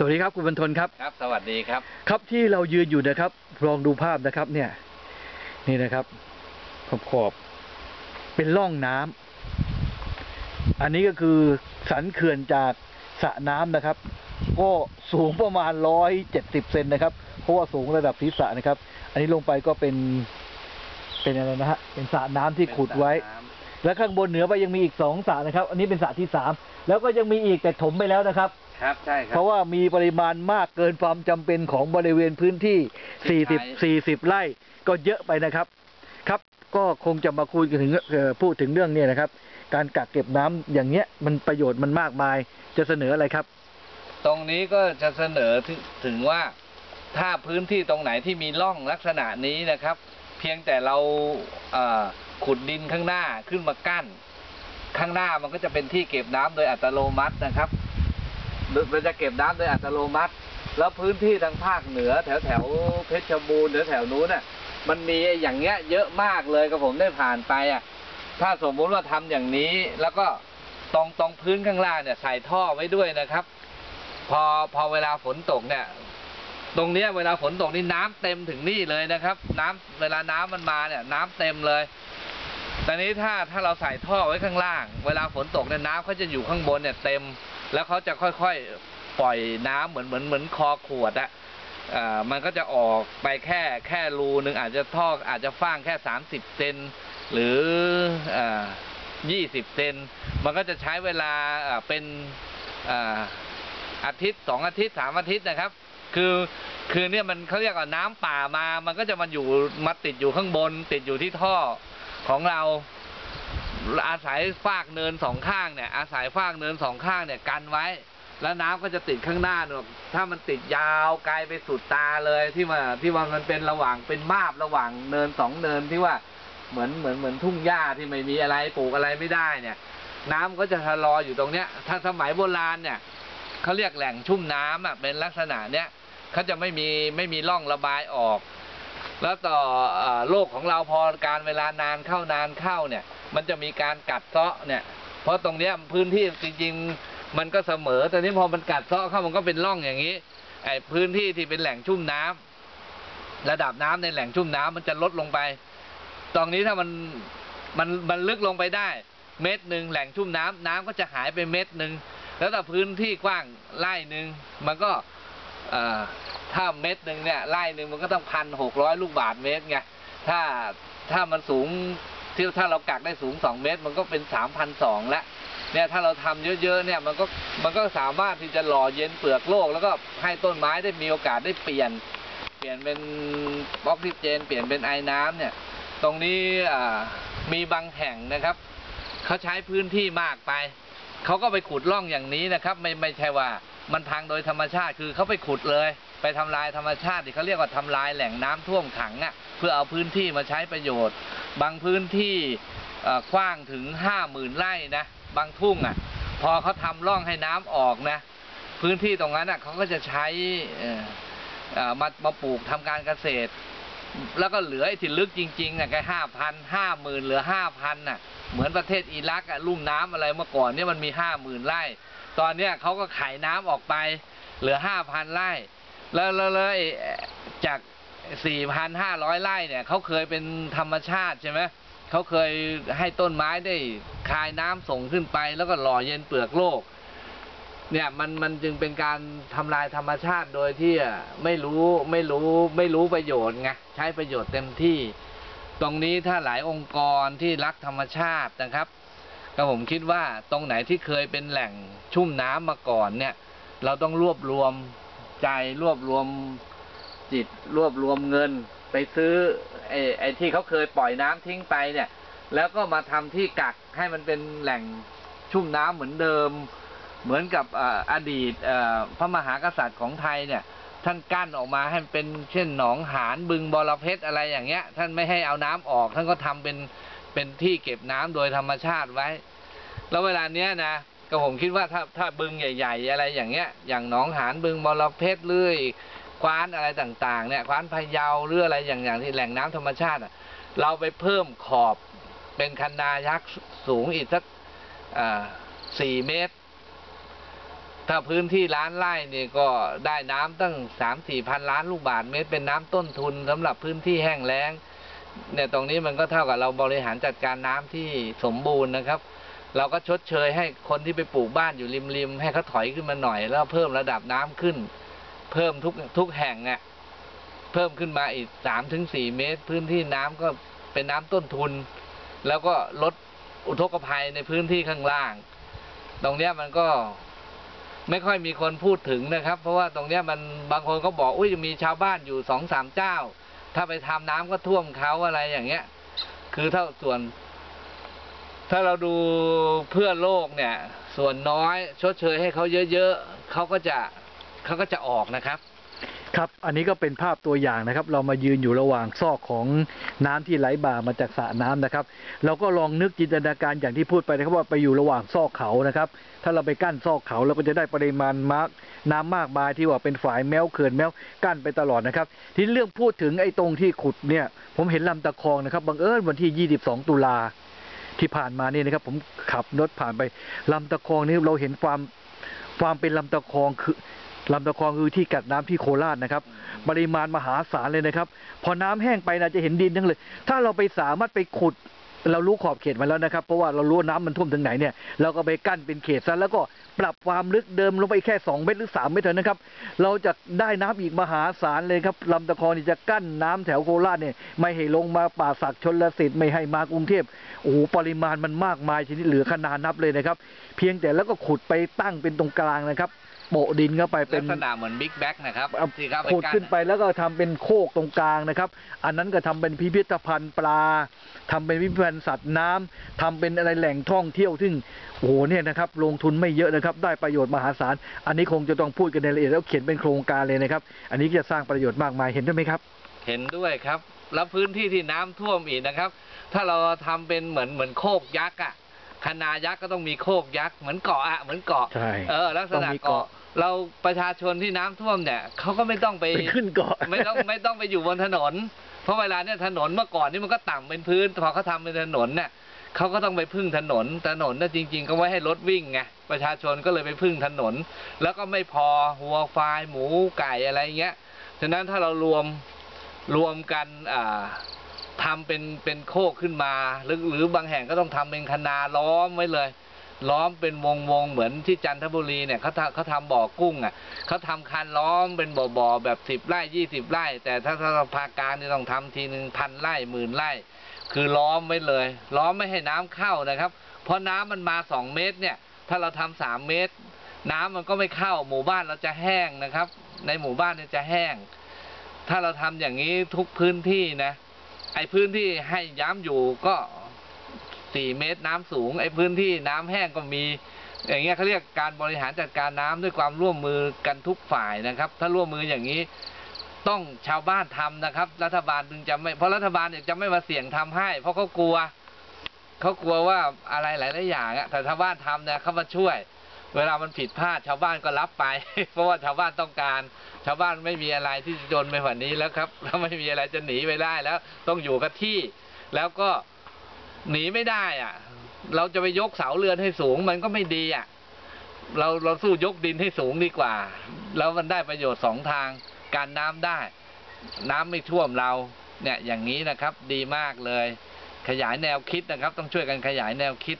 สวัสดีครับคุณบรรทนครับครับ สวัสดีครับ ครับที่เรายืนอยู่นะครับ ลองดูภาพนะครับ เนี่ย นี่นะครับ ขอบขอบๆเป็นร่องน้ำอันนี้ก็คือสันเขื่อนจากสระน้ำนะครับ ก็สูงประมาณร้อยเจ็ดสิบเซนนะครับ เพราะว่าสูงระดับศีรษะนะครับ อันนี้ลงไปก็เป็น เป็นอะไรนะฮะ เป็นสระน้ำที่ขุดไว้ แล้วข้างบนเหนือไปยังมีอีกสองสระนะครับ อันนี้เป็นสระที่สามแล้วก็ยังมีอีกแต่ถมไปแล้วนะครับ ครับใช่ครัเพราะว่ามีปริมาณมากเกินความจำเป็นของบริเวณพื้นที่ที่ 40 40 ไร่ก็เยอะไปนะครับ ครับก็คงจะมาคุยกันถึงเอ่อพูดถึงเรื่องเนี้นะครับ การกักเก็บน้ำอย่างเงี้ยมันประโยชน์มันมากมายจะเสนออะไรครับ ตรงนี้ก็จะเสนอถึงถึงว่าถ้าพื้นที่ตรงไหนที่มีร่องลักษณะนี้นะครับ เพียงแต่เราเอ่อขุดดินข้างหน้าขึ้นมากั้น ข้างหน้ามันก็จะเป็นที่เก็บน้ำโดยอัตโนมัตินะครับ มันจะเก็บน้ำโดยอัตโนมัติ แล้วพื้นที่ทางภาคเหนือ แถวแถวเพชรบูรณ์แถวแถวนู้นน่ะ มันมีอย่างเงี้ยเยอะมากเลยกับผมได้ผ่านไปอะ ถ้าสมมุติว่าทำอย่างนี้ แล้วก็ตรงตรงพื้นข้างล่างเนี่ยใส่ท่อไว้ด้วยนะครับ พอพอเวลาฝนตกเนี่ย ตรงเนี้ยเวลาฝนตกนี่น้ำเต็มถึงนี่เลยนะครับ น้ำเวลาน้ำมันมาเนี่ย น้ำเต็มเลยแต่นี้ถ้าถ้าเราใส่ท่อไว้ข้างล่าง เวลาฝนตกเนี่ยน้ำเขาจะอยู่ข้างบนเนี่ยเต็ม แล้วเขาจะค่อยๆปล่อยน้ำเหมือนเหมือนเหมือนคอขวดอะอ่ามันก็จะออกไปแค่แค่รูหนึ่งอาจจะท่ออาจจะฟ้างแค่สามสิบเซนหรืออ่ายี่สิบเซนมันก็จะใช้เวลาอ่าเป็นอ่าอาทิตย์สองอาทิตย์สามอาทิตย์นะครับ คือคือเนี่ยมันเขาเรียกว่าน้ำป่ามา มันก็จะมาอยู่มาติดอยู่ข้างบน ติดอยู่ที่ท่อของเรา อาศัยฟากเนินสองข้างเนี่ยอาศัยฟากเนินสองข้างเนี่ยกันไว้ แล้วน้ำก็จะติดข้างหน้าเนี่ยถ้ามันติดยาวไกลไปสุดตาเลยที่มาที่ว่ามันเป็นระหว่างเป็นมาบระหว่างเนินสองเนินที่ว่าเหมือนเหมือนเหมือนทุ่งหญ้าที่ไม่มีอะไรปลูกอะไรไม่ได้เนี่ย น้ำก็จะทะลออยู่ตรงเนี้ย ถ้าสมัยโบราณเนี่ยเขาเรียกแหล่งชุ่มน้ำอะเป็นลักษณะเนี้ยเขาจะไม่มีไม่มีร่องระบายออก แล้วต่ออโลกของเราพอการเวลานานเข้านานเข้าเนี่ย มันจะมีการกัดเซาะเนี่ย เพราะตรงเนี้ยพื้นที่จริงๆมันก็เสมอแต่นี้พอมันกัดเซาะเข้ามันก็เป็นร่องอย่างนี้ไอ้พื้นที่ที่เป็นแหล่งชุ่มน้ำระดับน้ำในแหล่งชุ่มน้ำมันจะลดลงไป ตรงนี้ถ้ามันมันมันลึกลงไปได้ เม็ดหนึ่งแหล่งชุ่มน้ำน้ำก็จะหายไปเม็ดหนึ่งแล้วถ้าพื้นที่กว้างไร่หนึ่งมันก็ ถ้าเม็ดหนึ่งเนี่ยไร่หนึ่งมันก็ต้องพันหกร้อยลูกบาทเมตรไงถ้าถ้ามันสูงที่ถ้าเรากักได้สูงสองเมตร มันก็เป็นสามพันสองล้วเนี่ยถ้าเราทำเยอะๆเนี่ยมันก็มันก็สามารถที่จะหล่อเย็นเปลือกโลก แล้วก็ให้ต้นไม้ได้มีโอกาสได้เปลี่ยน เปลี่ยนเป็นออกซิเจน เปลี่ยนเป็นไอน้ำเนี่ย ตรงนี้มีบางแห่งนะครับเขาใช้พื้นที่มากไปเขาก็ไปขุดร่องอย่างนี้นะครับ ไม่ไม่ใช่ว่า มันพังโดยธรรมชาติคือเขาไปขุดเลย ไปทำลายธรรมชาติที่เขาเรียกว่าทำลายแหล่งน้ำท่วมขังอะเพื่อเอาพื้นที่มาใช้ประโยชน์ บางพื้นที่กว้างถึงห้าหมื่นไร่นะบางทุ่งอะ พอเขาทำร่องให้น้ำออกนะ พื้นที่ตรงนั้นอะเขาก็จะใช้มามาปลูกทำการเกษตร แล้วก็เหลือไอ้ที่ลึกจริงๆอะแค่ห้าพันห้าหมื่นเหลือห้าพันน่ะ เหมือนประเทศอิรักอะลุ่มน้ำอะไรเมื่อก่อนเนี่ยมันมีห้าหมื่นไร่ ตอนเนี้ยเขาก็ไขน้ำออกไป เหลือห้าพันไร่ แล้วแล้วแล้วไอ้จากสี่พันห้าร้อยไร่เนี่ยเขาเคยเป็นธรรมชาติใช่ไหมเขาเคยให้ต้นไม้ได้คายน้ำส่งขึ้นไป แล้วก็หล่อเย็นเปลือกโลก เนี่ยมันมันจึงเป็นการทำลายธรรมชาติโดยที่ไม่รู้ไม่รู้ไม่รู้ประโยชน์ไงใช้ประโยชน์เต็มที่ ตรงนี้ถ้าหลายองค์กรที่รักธรรมชาตินะครับก็ผมคิดว่าตรงไหนที่เคยเป็นแหล่งชุ่มน้ำมาก่อนเนี่ย เราต้องรวบรวมใจรวบรวมจิตรวบรวมเงิน ไปซื้อไอ้ไอที่เขาเคยปล่อยน้ำทิ้งไปเนี่ย แล้วก็มาทำที่กักให้มันเป็นแหล่งชุ่มน้ำเหมือนเดิม เหมือนกับออดีตพระมหากษัตริย์ของไทยเนี่ย ท่านกั้นออกมาให้มันเป็นเช่นหนองหานบึงบรเพชรอะไรอย่างเงี้ย ท่านไม่ให้เอาน้ำออก ท่านก็ทำเป็นเป็นที่เก็บน้ำโดยธรรมชาติไว้ แล้วเวลาเนี้ยนะก็ผมคิดว่าถ้าถ้าบึงใหญ่ ๆ อะไรอย่างเงี้ย อย่างหนองหานบึงบรเพชรหรืออีกกว้านอะไรต่างๆเนี่ยกว้านพะเยาหรืออะไรอย่างอย่างที่แหล่งน้ำธรรมชาติเราไปเพิ่มขอบเป็นคันนายักษ์สูงอีกสักอ่าสี่เมตร ถ้าพื้นที่ล้านไร่นี่ก็ได้น้ำตั้งสามสี่พันล้านลูกบาศก์เมตรเป็นน้ำต้นทุนสำหรับพื้นที่แห้งแล้งเนี่ยตรงนี้มันก็เท่ากับเราบริหารจัดการน้ำที่สมบูรณ์นะครับ เราก็ชดเชยให้คนที่ไปปลูกบ้านอยู่ริมๆให้เขาถอยขึ้นมาหน่อย แล้วเพิ่มระดับน้ำขึ้น เพิ่มทุกทุกแห่งอะเพิ่มขึ้นมาอีกสามถึงสี่เมตร พื้นที่น้ำก็เป็นน้ำต้นทุน แล้วก็ลดอุทกภัยในพื้นที่ข้างล่าง ตรงเนี้ยมันก็ ไม่ค่อยมีคนพูดถึงนะครับ เพราะว่าตรงเนี้ยมันบางคนก็บอกอุ้ยมีชาวบ้านอยู่สองสามเจ้า ถ้าไปทำน้ำก็ท่วมเขาอะไรอย่างเงี้ย คือเท่าส่วน ถ้าเราดูเพื่อโลกเนี่ย ส่วนน้อยชดเชยให้เขาเยอะๆเขาก็จะเขาก็จะออกนะครับ ครับอันนี้ก็เป็นภาพตัวอย่างนะครับ เรามายืนอยู่ระหว่างซอกของน้ำที่ไหลบ่ามาจากสระน้ำนะครับ เราก็ลองนึกจินตนาการอย่างที่พูดไปนะครับว่าไปอยู่ระหว่างซอกเขานะครับ ถ้าเราไปกั้นซอกเขาเราก็จะได้ปริมาณมากน้ำมากมายที่ว่าเป็นฝายแมวเขื่อนแมวกั้นไปตลอดนะครับ ที่เรื่องพูดถึงไอ้ตรงที่ขุดเนี่ย ผมเห็นลำตะคองนะครับบังเอิญวันที่ 22 ตุลาที่ผ่านมานี่นะครับ ผมขับรถผ่านไปลำตะคองนี่เราเห็นความความเป็นลำตะคองคือ ลำตะคองคือที่กัดน้ำที่โคราชนะครับ ปริมาณมหาศาลเลยนะครับ พอน้ำแห้งไปนะจะเห็นดินทั้งเลย ถ้าเราไปสามารถไปขุดเรารู้ขอบเขตมาแล้วนะครับ เพราะว่าเรารู้น้ำมันท่วมถึงไหนเนี่ยเราก็ไปกั้นเป็นเขตซะแล้วก็ปรับความลึกเดิมลงไปแค่ 2 เมตรหรือ 3 เมตรเท่านั้นนะครับ เราจะได้น้ำอีกมหาศาลเลยครับลำตะคองนี่จะกั้นน้ำแถวโคราชเนี่ยไม่ให้ลงมาป่าสักชนลสิทธิ์ไม่ให้มากรุงเทพโอ้โหปริมาณมันมากมายชนิดเหลือขนาดนับเลยนะครับ เพียงแต่แล้วก็ขุดไปตั้งเป็นตรงกลางนะครับ โปะดินเข้าไปเป็ลัน กษณะเหมือนบิ๊กแบ็กนะครับเอาที่เขาไปขุดกั้นขึ้นไปแล้วก็ทำเป็นโคกตรงกลางนะครับ อันนั้นก็ทำเป็นพิพิธภัณฑ์ปลาทำเป็นพิพิธภัณฑ์สัตว์น้ำทำเป็นอะไรแหล่งท่องเที่ยวซึ่งโอ้โหเนี่ยนะครับลงทุนไม่เยอะนะครับ ได้ประโยชน์มหาศาล อันนี้คงจะต้องพูดกันในรายละเอียดแล้วเขียนเป็นโครงการเลยนะครับ อันนี้จะสร้างประโยชน์มากมายเห็นด้วยไหมครับ เห็นด้วยครับ แล้วพื้นที่ที่น้ำท่วมอีกนะครับ ถ้าเราทำเป็นเหมือนเหมือนโคกยักษ์อะคณายักษ์ก็ต้องมีโคกยักษ์เหมือนเกาะอะเหมือนเกาะใช่เออลักษต้องณะมีเกาะเกาะ เราประชาชนที่น้ำท่วมเนี่ยเขาก็ไม่ต้องไปไปขึ้นเกาะ ไม่ต้องไม่ต้องไปอยู่บนถนน เพราะเวลาเนี่ยถนนเมื่อก่อนนี่มันก็ต่ำเป็นพื้นพอเขาทำเป็นถนนเนี่ยเขาก็ต้องไปพึ่งถนนถนนน่ะจริง ๆ ก็ไว้ให้รถวิ่งไงประชาชนก็เลยไปพึ่งถนน แล้วก็ไม่พอวัวควายหมูไก่อะไรเงี้ยฉะนั้นถ้าเรารวมรวมกันอ่าทำเป็นเป็นโคกขึ้นมาหรือหรือบางแห่งก็ต้องทำเป็นคนาล้อมไว้เลย ล้อมเป็นวงวงเหมือนที่จันทบุรีเนี่ยเขาเขาทำบ่อกุ้งอะเขาทำคันล้อมเป็นบ่อบ่อแบบสิบไร่ยี่สิบไร่ แต่ถ้าถ้าภาคกลางนี่ต้องทำทีหนึ่งพันไร่หมื่นไร่ คือล้อมไว้เลย ล้อมไม่ให้น้ำเข้านะครับ เพราะน้ำมันมาสองเมตรเนี่ย ถ้าเราทำสามเมตร น้ำมันก็ไม่เข้าหมู่บ้านเราจะแห้งนะครับ ในหมู่บ้านเนี่ยจะแห้ง ถ้าเราทำอย่างนี้ทุกพื้นที่นะไอ้พื้นที่ให้ย้ำอยู่ก็ สี่เมตรน้ำสูงไอ้พื้นที่น้ำแห้งก็มี อย่างเงี้ยเขาเรียกการบริหารจัดการน้ำด้วยความร่วมมือกันทุกฝ่ายนะครับ ถ้าร่วมมืออย่างนี้ต้องชาวบ้านทำนะครับ รัฐบาลถึงจะไม่เพราะรัฐบาลเนี่ยจะไม่มาเสี่ยงทำให้ เพราะเขากลัวเขากลัวว่าอะไรหลายๆอย่างอะแต่ชาวบ้านทำเนี่ยเขามาช่วย เวลามันผิดพลาดชาวบ้านก็รับไป เพราะว่าชาวบ้านต้องการ ชาวบ้านไม่มีอะไรที่จะจนไปกว่านี้แล้วครับแล้วไม่มีอะไรจะหนีไปได้แล้ว ต้องอยู่กับที่ แล้วก็ หนีไม่ได้อะ เราจะไปยกเสาเรือนให้สูงมันก็ไม่ดีอะ เราเราสู้ยกดินให้สูงดีกว่า แล้วมันได้ประโยชน์สองทาง การน้ำได้ น้ำไม่ท่วมเรา เนี่ยอย่างนี้นะครับ ดีมากเลย ขยายแนวคิดนะครับ ต้องช่วยกันขยายแนวคิด